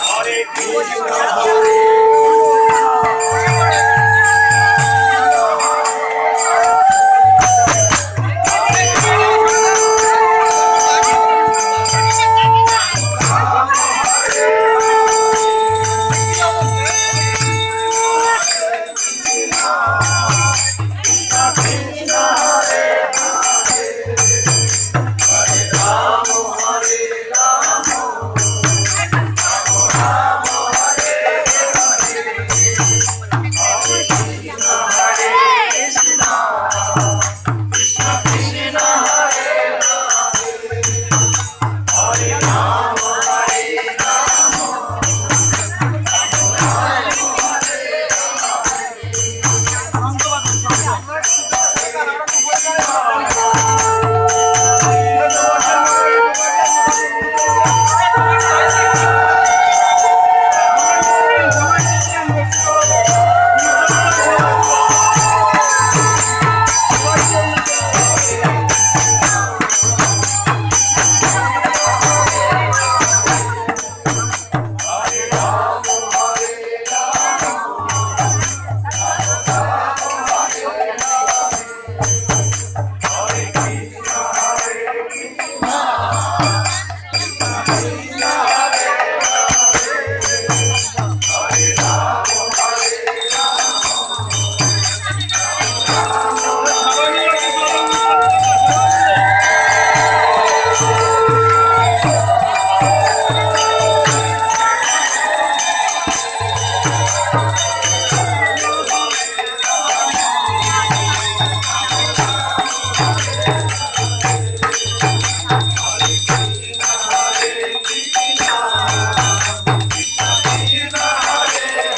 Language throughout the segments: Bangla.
Hare Krishna, Hare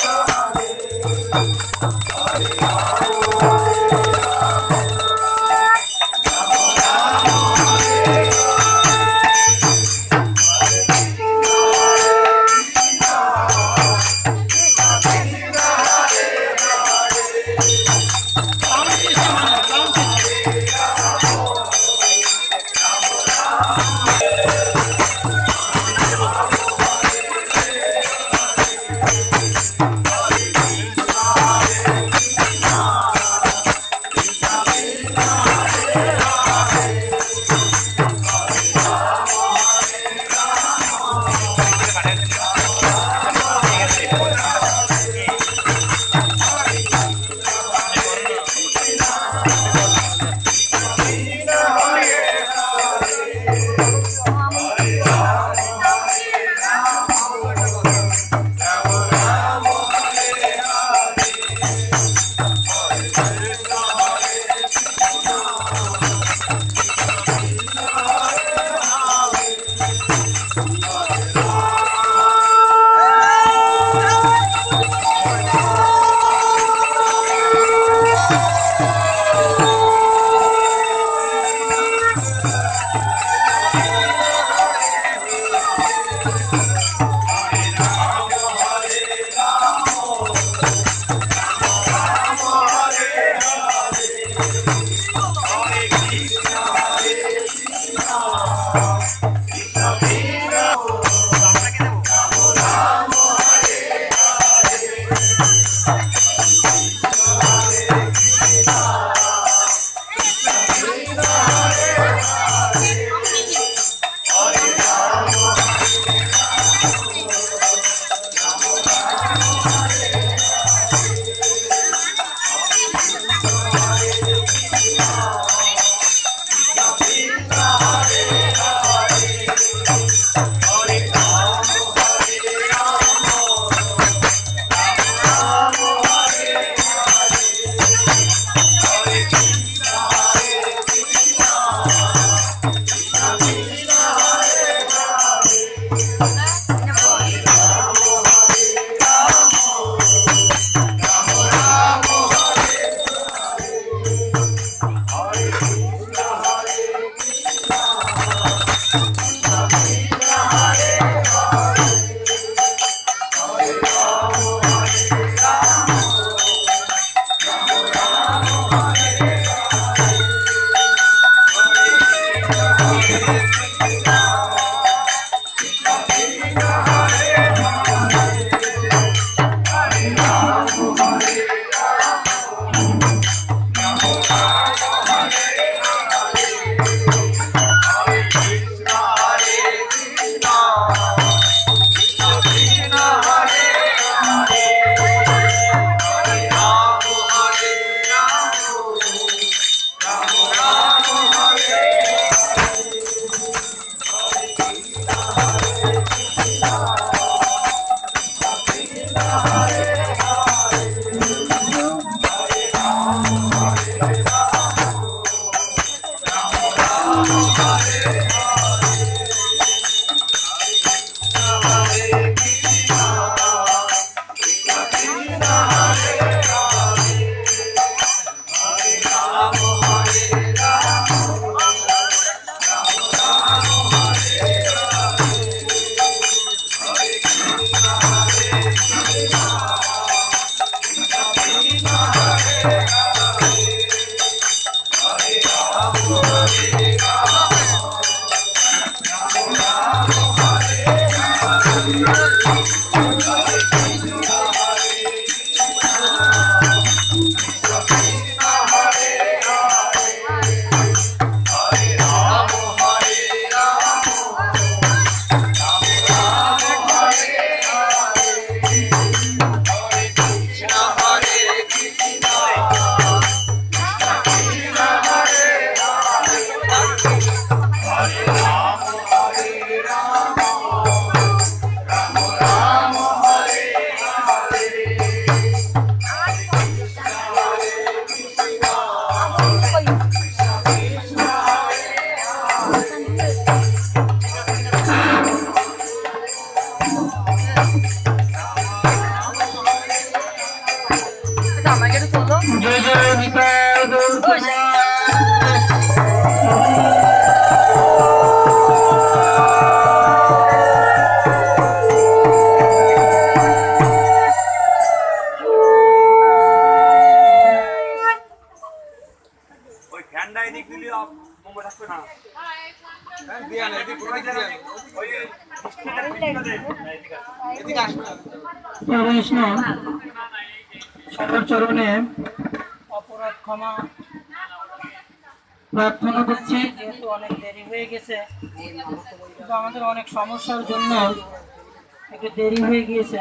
Hare Hare Hare Hare পাশে যাই আমাকে চরণে অপরাধ ক্ষমা। প্রার্থনা করছি। যেহেতু অনেক দেরি হয়ে গেছে কিন্তু আমাদের অনেক সমস্যার জন্য একটু দেরি হয়ে গিয়েছে।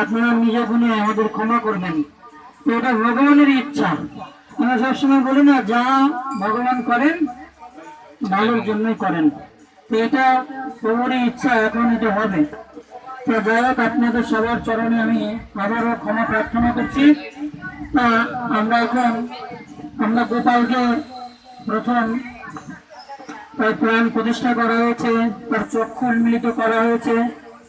আপনারা নিজ গুণে আমাদের ক্ষমা করবেন। তো এটা ভগবানের ইচ্ছা। আমরা সবসময় বলি না যা ভগবান করেন ভালোর জন্যই করেন। তো এটা প্রভুরই ইচ্ছা এখন এটা হবে। তো যাই হোক আপনাদের সবার চরণে আমি আবারও ক্ষমা প্রার্থনা করছি। আমরা এখন, আমরা গোপালকে প্রথম তার প্রাণ প্রতিষ্ঠা করা হয়েছে, তার চক্ষু উন্মিলিত করা হয়েছে।